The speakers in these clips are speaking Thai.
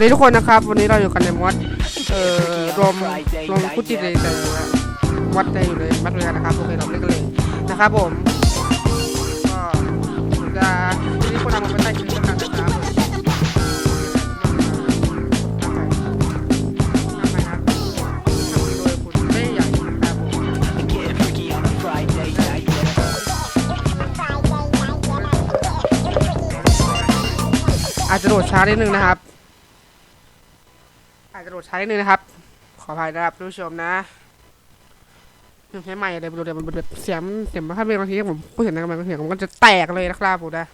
วัสดีทุกคนนะครับ วันนี้เราอยู่กันในมอดเอ่อรวมรวมผู้ติเลยแต่มอดได้อยู่เลยมัดเลยกันะครับโอเคเราเล่นกันเลยนะครับผมก็ผมจะที่คนทำมันไม่ใต้คลิปแล้วกันนะครับทำไมครับทำโดยคุณเล่ใหญ่นะครับอาจจะโหลดช้านิดนึงนะครับ อาจจะโหลดช้านิดนึงนะครับ ขออภัยนะครับท่านผู้ชมนะยังใช้ใหม่เลยดูเดี๋ยวมันแบบเสียงเสียงมันถ้าเป็นบางทีผมพูดเสียงดังมันเสียงมันก็จะแตกเลยนะครับผมนะ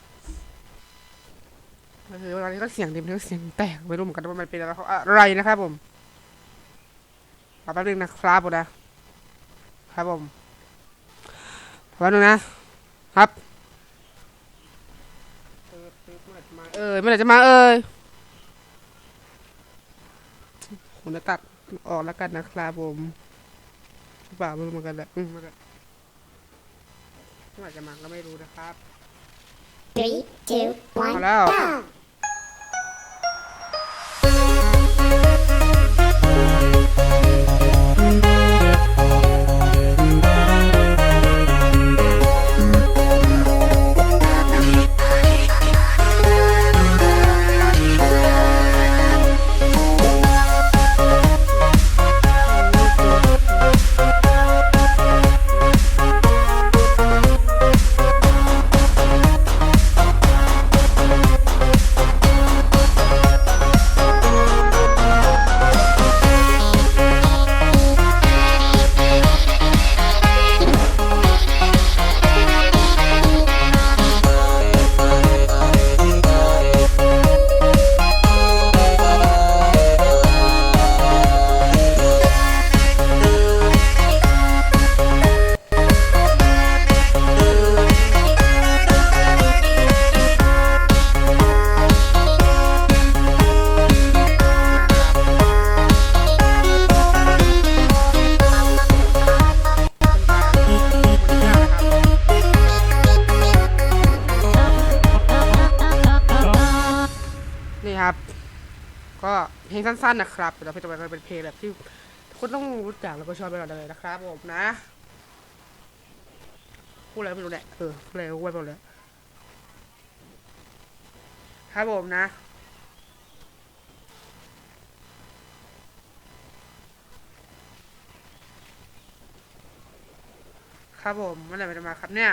ก็คือตอนนี้ก็เสียงดิมทั้งเสียงแตกไม่รู้เหมือนกันว่ามันเป็นอะไรนะครับผมขอแป๊บนึงนะครับผมนะครับผมขอแป๊บนึงนะครับเออเมื่อไหร่จะมาเอ่ย ผมจะตัดออกแล้วกันนะครับผมหรือเปล่าไม่รู้เหมือนกันแหละอืมมากันเมื่อไหร่จะมาก็ไม่รู้นะครับ Three, two, มา one, แล้ว go! ครับ ก็เพลงสั้นๆนะครับแต่เพลงต่อไปก็เป็นเพลงแบบที่ทุกคนต้องรู้จักแล้วก็ชอบไปก่อนเลยนะครับผมนะพูดอะไรไม่รู้แหละเออพูดอะไรก็พูดไปหมดเลยครับผมนะครับผมเมื่อไหร่มันจะมาครับเนี่ย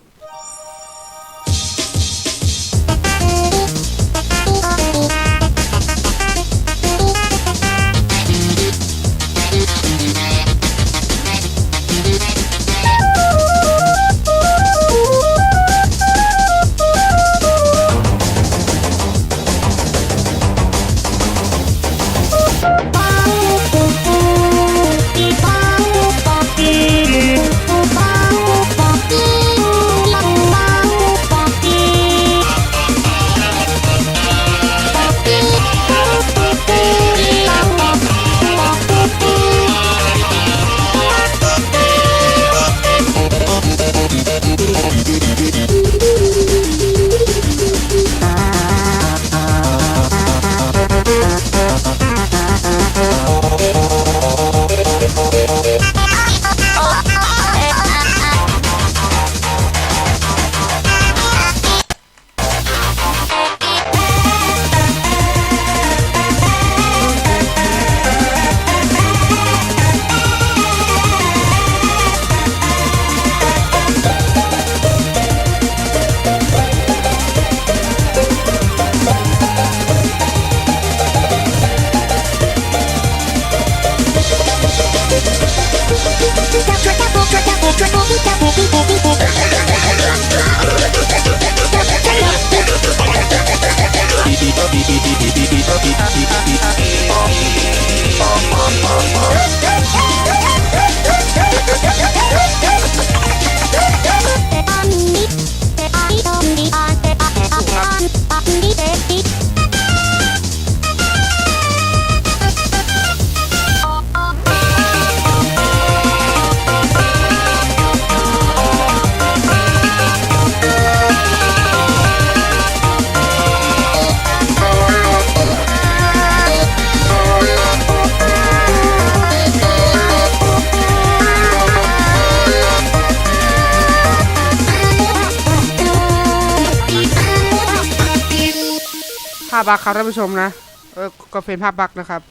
พบักครับท่านผู้ชมนะ เออก็เป็นภาพบักนะครับ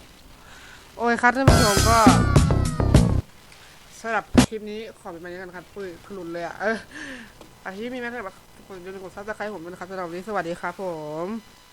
โอ้ยครับท่านผู้ชมก็สำหรับคลิปนี้ขอเป็นไปนี้กันครับปุ้ยขลุนเลยอะ เอออาทิตย์มีไหมครับทุกคนอย่าลืมกดซับสไครต์ผมนะครับสำหรับวันนี้สวัสดีครับผม